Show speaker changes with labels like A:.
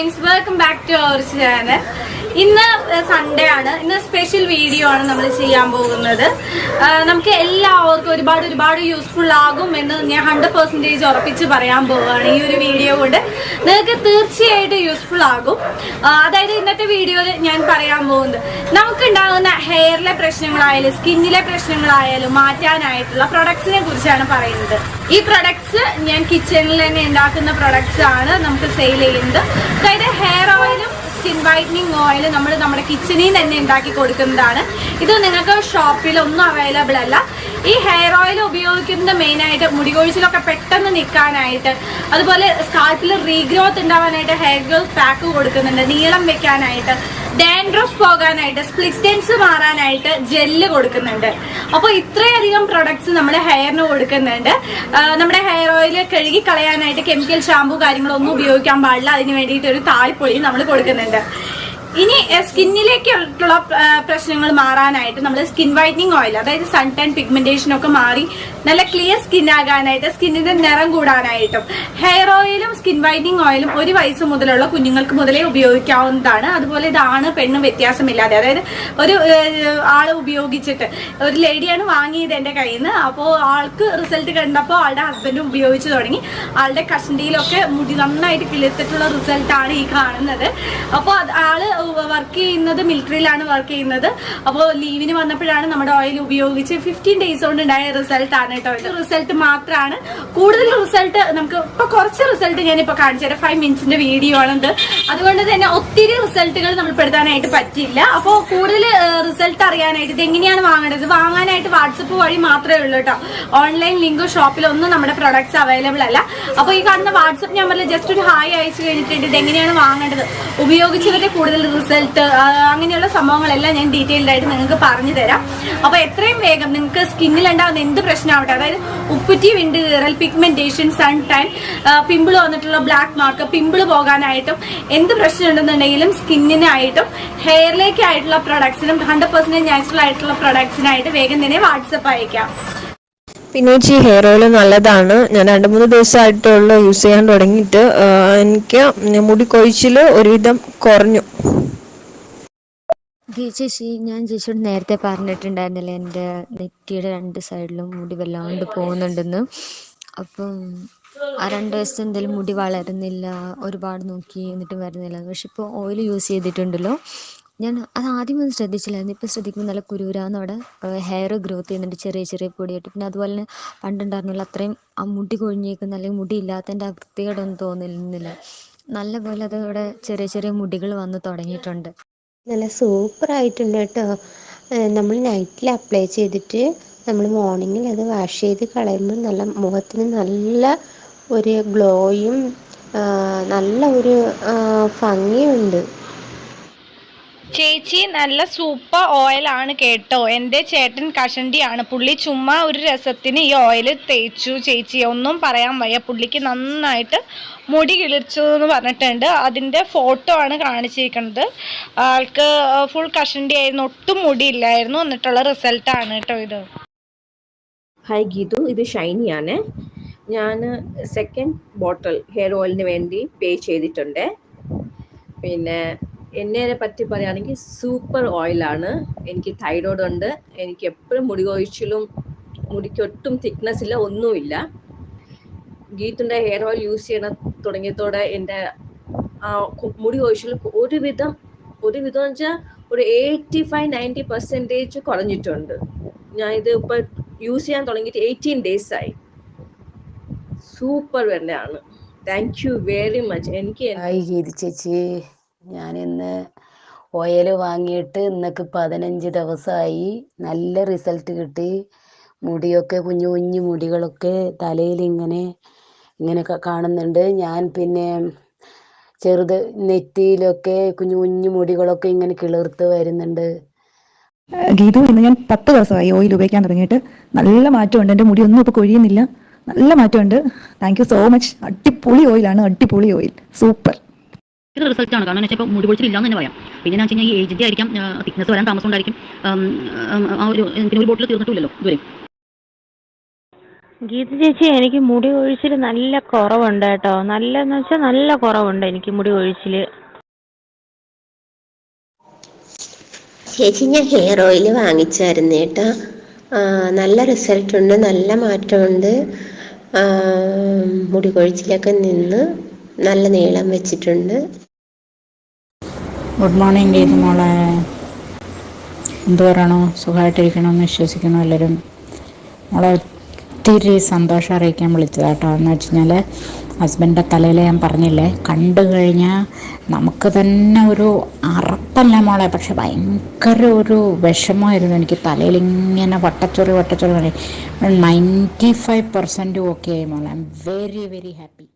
A: Friends welcome back to our channel ഇന്ന് Sunday ആണ്. ഇന്ന് സ്പെഷ്യൽ വീഡിയോ ആണ് നമ്മൾ ചെയ്യാൻ പോകുന്നത്. നമുക്ക് എല്ലാവർക്കും ഒരുപാട് ഒരുപാട് യൂസ്ഫുൾ ആകും എന്ന് ഞാൻ ഹൺഡ്രഡ് പെർസെന്റേജ് ഉറപ്പിച്ച് പറയാൻ പോവുകയാണ് ഈ ഒരു വീഡിയോ കൊണ്ട്. നിങ്ങൾക്ക് തീർച്ചയായിട്ടും യൂസ്ഫുൾ ആകും. അതായത് ഇന്നത്തെ വീഡിയോയിൽ ഞാൻ പറയാൻ പോകുന്നത്. നമുക്കുണ്ടാകുന്ന ഹെയറിലെ പ്രശ്നങ്ങളായാലും സ്കിന്നിലെ പ്രശ്നങ്ങളായാലും മാറ്റാനായിട്ടുള്ള പ്രൊഡക്ട്സിനെ കുറിച്ചാണ് പറയുന്നത്. ഈ പ്രൊഡക്ട്സ് ഞാൻ കിച്ചണിൽ തന്നെ ഉണ്ടാക്കുന്ന പ്രൊഡക്ട്സ് ആണ് നമുക്ക് സെയിൽ ചെയ്യുന്നത്. അതായത് ഹെയർ ഓയിലും വൈറ്റനിങ് ഓയിൽ നമ്മൾ നമ്മുടെ കിച്ചണിൽ തന്നെ ഉണ്ടാക്കി കൊടുക്കുന്നതാണ്. ഇത് നിങ്ങൾക്ക് ഷോപ്പിൽ ഒന്നും അവൈലബിൾ അല്ല. ഈ ഹെയർ ഓയിൽ ഉപയോഗിക്കുന്നത് മെയിനായിട്ട് മുടി കൊഴിച്ചിലൊക്കെ പെട്ടെന്ന് നിൽക്കാനായിട്ട് അതുപോലെ സ്കാൽപ്പിൽ റീഗ്രോത്ത് ഉണ്ടാവാനായിട്ട് ഹെയർ ഗ്രോത്ത് പാക്ക് കൊടുക്കുന്നുണ്ട് നീളം വെക്കാനായിട്ട് ഡാൻഡ്രഫ് പോകാനായിട്ട് സ്പ്ലിറ്റൻസ് മാറാനായിട്ട് ജെല്ല് കൊടുക്കുന്നുണ്ട്. അപ്പോൾ ഇത്രയധികം പ്രൊഡക്ട്സ് നമ്മുടെ ഹെയറിന് കൊടുക്കുന്നുണ്ട്. നമ്മുടെ ഹെയർ ഓയിൽ കഴുകി കളയാനായിട്ട് കെമിക്കൽ ഷാമ്പു കാര്യങ്ങളൊന്നും ഉപയോഗിക്കാൻ പാടില്ല. അതിന് വേണ്ടിയിട്ട് ഒരു തായ്പൊളി നമ്മൾ കൊടുക്കുന്നുണ്ട്. ഇനി സ്കിന്നിലേക്കുള്ള പ്രശ്നങ്ങൾ മാറാനായിട്ട് നമ്മൾ സ്കിൻ വൈറ്റനിങ് ഓയിൽ അതായത് സൺ ടാൻ പിഗ്മെന്റേഷൻ ഒക്കെ മാറി നല്ല ക്ലിയർ സ്കിൻ ആകാനായിട്ട് സ്കിന്നിന്റെ നിറം കൂടാനായിട്ടും ഹെയർ ഓയിലും സ്കിൻ വൈറ്റനിങ് ഓയിലും ഒരു വയസ്സ് മുതലുള്ള കുഞ്ഞുങ്ങൾക്ക് മുതലേ ഉപയോഗിക്കാവുന്നതാണ്. അതുപോലെ ഇതാണ് പെണ്ണും വ്യത്യാസമില്ലാതെ. അതായത് ഒരു ആൾ ഉപയോഗിച്ചിട്ട് ഒരു ലേഡിയാണ് വാങ്ങിയത് എന്റെ കയ്യിൽ നിന്ന് അപ്പോൾ ആൾക്ക് റിസൾട്ട് കണ്ടപ്പോൾ ആളുടെ ഹസ്ബൻഡും ഉപയോഗിച്ചു തുടങ്ങി. ആളുടെ കഷണ്ടിയിലൊക്കെ മുടി നന്നായിട്ട് കിളിർത്തിട്ടുള്ള റിസൾട്ടാണ് ഈ കാണുന്നത്. അപ്പോൾ ആൾ വർക്ക് ചെയ്യുന്നത് മിലിറ്ററിയിലാണ് വർക്ക് ചെയ്യുന്നത്. അപ്പോൾ ലീവിന് വന്നപ്പോഴാണ് നമ്മുടെ ഓയിൽ ഉപയോഗിച്ച് ഫിഫ്റ്റീൻ ഡേയ്സ് കൊണ്ട് ഉണ്ടായ റിസൾട്ട് ആണ് കേട്ടോ. റിസൾട്ട് മാത്രമാണ് കൂടുതൽ റിസൾട്ട് നമുക്ക് ഇപ്പൊ കുറച്ച് റിസൾട്ട് ഞാനിപ്പോ കാണിച്ചു തരാം. ഫൈവ് മിനിറ്റ്സിന്റെ വീഡിയോ ആണത്. അതുകൊണ്ട് തന്നെ ഒത്തിരി റിസൾട്ടുകൾ നമ്മൾ പെടുത്താനായിട്ട് പറ്റില്ല അപ്പോൾ കൂടുതൽ റിസൾട്ട് അറിയാനായിട്ട് ഇത് എങ്ങനെയാണ് വാങ്ങേണ്ടത്? വാങ്ങാനായിട്ട് വാട്സപ്പ് വഴി മാത്രമേ ഉള്ളൂ കേട്ടോ. ഓൺലൈൻ ലിങ്കോ ഷോപ്പിലൊന്നും നമ്മുടെ പ്രൊഡക്ട്സ് അവൈലബിൾ അല്ല. അപ്പോൾ ഈ കാണുന്ന വാട്സപ്പ് നമ്പറിൽ ജസ്റ്റ് ഒരു ഹായ് അയച്ചു കഴിഞ്ഞിട്ടുണ്ട്. ഇത് എങ്ങനെയാണ് വാങ്ങേണ്ടത്? ഉപയോഗിച്ചവരെ കൂടുതൽ റിസൾട്ട് അങ്ങനെയുള്ള സംഭവങ്ങളെല്ലാം ഞാൻ ഡീറ്റെയിൽഡ് ആയിട്ട് നിങ്ങൾക്ക് പറഞ്ഞു തരാം. അപ്പോൾ എത്രയും വേഗം നിങ്ങൾക്ക് സ്കിന്നിൽ ഉണ്ടാകുന്ന എന്ത് പ്രശ്നമാവട്ടെ അതായത് ഉപ്പുറ്റി വിണ്ട് കീറൽ പിഗ്മെന്റേഷൻ സൺ ടൈൻ പിമ്പിൾ വന്നിട്ടുള്ള ബ്ലാക്ക് മാർക്ക് പിമ്പിൾ പോകാനായിട്ടും എന്ത് പ്രശ്നം ഉണ്ടെന്നുണ്ടെങ്കിലും സ്കിന്നിനായിട്ടും ഹെയറിലേക്കായിട്ടുള്ള പ്രൊഡക്ട്സിനും ഹൺഡ്രഡ് പെർസെന്റേജ് നാച്ചുറൽ ആയിട്ടുള്ള പ്രൊഡക്ട്സിനായിട്ട് വേഗം തന്നെ വാട്സപ്പ് അയക്കാം.
B: പിന്നെ ഈ ഹെയർ ഓയിൽ നല്ലതാണ്. ഞാൻ രണ്ട് മൂന്ന് ദിവസമായിട്ടുള്ള യൂസ് ചെയ്യാൻ തുടങ്ങിയിട്ട്. എനിക്ക് മുടി കൊഴിച്ചിൽ ഒരുവിധം കുറഞ്ഞു.
C: ചേച്ചി ഞാൻ ചേച്ചിയോട് നേരത്തെ പറഞ്ഞിട്ടുണ്ടായിരുന്നില്ലേ എന്റെ നെറ്റിയുടെ രണ്ട് സൈഡിലും മുടി വല്ലാണ്ട് പോകുന്നുണ്ടെന്ന്. അപ്പം ആ രണ്ട് ദിവസം എന്തെങ്കിലും മുടി വളരുന്നില്ല ഒരുപാട് നോക്കി എന്നിട്ടും വരുന്നില്ല. പക്ഷെ ഇപ്പോൾ ഓയിൽ യൂസ് ചെയ്തിട്ടുണ്ടല്ലോ. ഞാൻ ഒന്ന് ശ്രദ്ധിച്ചില്ലായിരുന്നു. ഇപ്പോൾ ശ്രദ്ധിക്കുമ്പോൾ നല്ല കുരൂരാന്ന് അവിടെ ഹെയർ ഗ്രോത്ത് ചെയ്യുന്നുണ്ട് ചെറിയ ചെറിയ പൊടിയായിട്ട്. പിന്നെ അതുപോലെ തന്നെ പണ്ടുണ്ടായിരുന്നില്ല അത്രയും ആ മുടി കൊഴിഞ്ഞേക്കുന്ന അല്ലെങ്കിൽ മുടി ഇല്ലാത്തതിന്റെ ആ വൃത്തികേടൊന്നും തോന്നുന്നില്ല നല്ലപോലെ അത് അവിടെ ചെറിയ ചെറിയ മുടികൾ വന്ന് തുടങ്ങിയിട്ടുണ്ട്.
D: നല്ല സൂപ്പർ ആയിട്ടുണ്ട് കേട്ടോ നമ്മൾ നൈറ്റിൽ അപ്ലൈ ചെയ്തിട്ട് നമ്മൾ മോർണിംഗിൽ അത് വാഷ് ചെയ്ത് കളയുമ്പോൾ നല്ല മുഖത്തിന് നല്ല ഒരു ഗ്ലോയും നല്ല ഒരു ഭംഗിയുണ്ട്.
A: ചേച്ചി നല്ല സൂപ്പർ ഓയിലാണ് കേട്ടോ. എന്റെ ചേട്ടൻ കഷണ്ടിയാണ്. പുള്ളി ചുമ്മാ ഒരു രസത്തിന് ഈ ഓയിൽ തേച്ചു. ചേച്ചി ഒന്നും പറയാൻ വയ്യ. പുള്ളിക്ക് നന്നായിട്ട് മുടി കിളിർച്ചു എന്ന് പറഞ്ഞിട്ടുണ്ട്. അതിന്റെ ഫോട്ടോ ആണ് കാണിച്ചിരിക്കുന്നത്. ആൾക്ക് ഫുൾ കഷണ്ടി ആയിരുന്നു. ഒട്ടും മുടിയില്ലായിരുന്നു. എന്നിട്ടുള്ള റിസൾട്ടാണ് കേട്ടോ ഇത്.
E: ഹായ് ഗീതു. ഇത് ഷൈനിയാണ്. ഞാൻ സെക്കൻഡ് ബോട്ടിൽ ഹെയർ ഓയിലിന് വേണ്ടി പേ ചെയ്തിട്ടുണ്ട്. പിന്നെ എന്നെ പറ്റി പറയുകയാണെങ്കിൽ സൂപ്പർ ഓയിലാണ്. എനിക്ക് തൈറോയ്ഡ് ഉണ്ട്. എനിക്ക് എപ്പോഴും മുടി കൊഴിച്ചിലും മുടിക്ക് ഒട്ടും തിക്നെസ് ഇല്ല ഒന്നുമില്ല. ഗീത്തിന്റെ ഹെയർ ഓയിൽ യൂസ് ചെയ്യണ തുടങ്ങിയതോടെ എന്റെ ആ മുടി കൊഴിച്ചിൽ ഒരുവിധം ഒരുവിധം എന്ന് വെച്ചാൽ ഒരു എയ്റ്റി ഫൈവ് നയന്റി പെർസെന്റേജ് കുറഞ്ഞിട്ടുണ്ട്. ഞാൻ ഇത് ഇപ്പോൾ യൂസ് ചെയ്യാൻ തുടങ്ങിയിട്ട് എയ്റ്റീൻ ഡേയ്സ് ആയി. സൂപ്പർ തന്നെയാണ് താങ്ക് യു വെരി മച്ച്. എനിക്ക്
F: ചേച്ചി. ഞാൻ ഇന്ന് ഓയിൽ വാങ്ങിയിട്ട് ഇന്നക്ക് പതിനഞ്ച് ദിവസമായി നല്ല റിസൾട്ട് കിട്ടി. മുടിയൊക്കെ കുഞ്ഞു കുഞ്ഞു മുടികളൊക്കെ തലയിൽ ഇങ്ങനെ ഇങ്ങനെയൊക്കെ കാണുന്നുണ്ട്. ഞാൻ പിന്നെ ചെറുത് നെറ്റിയിലൊക്കെ കുഞ്ഞു കുഞ്ഞു മുടികളൊക്കെ ഇങ്ങനെ കിളിർത്ത് വരുന്നുണ്ട്.
G: ഗീതു ഇന്ന് ഞാൻ പത്ത് ദിവസമായി ഓയിൽ ഉപയോഗിക്കാൻ തുടങ്ങിയിട്ട്. നല്ല മാറ്റമുണ്ട്. എന്റെ മുടിയൊന്നും ഇപ്പോൾ കൊഴിയുന്നില്ല. നല്ല മാറ്റമുണ്ട്. താങ്ക് യു സോ മച്ച് അടിപൊളി ഓയിലാണ് അടിപൊളി ഓയിൽ സൂപ്പർ
H: ഇത് റിസൾട്ട് ആണ്. കാരണം വെച്ചാൽ മുടി പൊഴിച്ചിൽ ഇല്ലാന്ന് തന്നെ പറയാം. പിന്നെ എന്ന് വെച്ച് കഴിഞ്ഞാൽ ഈ ഏജന്റ് ആയിരിക്കാം തിക്നെസ് വരാൻ താമസം ഉണ്ടായിരിക്കും ആം, ഒരു പിന്നെ ഒരു ബോട്ടിൽ തീർന്നിട്ടില്ലല്ലോ ഇതുവരെ.
I: ഗീത ചേച്ചി എനിക്ക് മുടി ഒഴിച്ചിൽ നല്ല കുറവുണ്ട് കേട്ടോ. നല്ലെന്ന് വെച്ചാൽ നല്ല കുറവുണ്ട് എനിക്ക് മുടി ഒഴിച്ചിൽ
D: ചേച്ചി ഞാൻ ഹെയർ ഓയിൽ വാങ്ങിച്ചായിരുന്നു കേട്ടോ. നല്ല റിസൾട്ട് ഉണ്ട് നല്ല മാറ്റമുണ്ട്. മുടി കൊഴിച്ചിലൊക്കെ നിന്ന് നല്ല നീളം വെച്ചിട്ടുണ്ട്.
J: ഗുഡ് മോർണിംഗ് ഗീതു മോളെ. എന്തു പറയണോ സുഖമായിട്ടിരിക്കണമെന്ന് വിശ്വസിക്കുന്നു എല്ലാവരും. മോളെ ഒത്തിരി സന്തോഷം അറിയിക്കാൻ വിളിച്ചതാട്ടോ എന്ന് വെച്ച് കഴിഞ്ഞാൽ ഹസ്ബൻഡിന്റെ തലയിൽ ഞാൻ പറഞ്ഞില്ലേ കണ്ടു കഴിഞ്ഞാൽ നമുക്ക് തന്നെ ഒരു അറപ്പല്ല മോളെ. പക്ഷെ ഭയങ്കര ഒരു വിഷമമായിരുന്നു എനിക്ക് തലയിൽ ഇങ്ങനെ വട്ടച്ചൊറി വട്ടച്ചൊറി നയന്റി ഫൈവ് പെർസെന്റും ഓക്കെ ആയി മോളെ. I am very very happy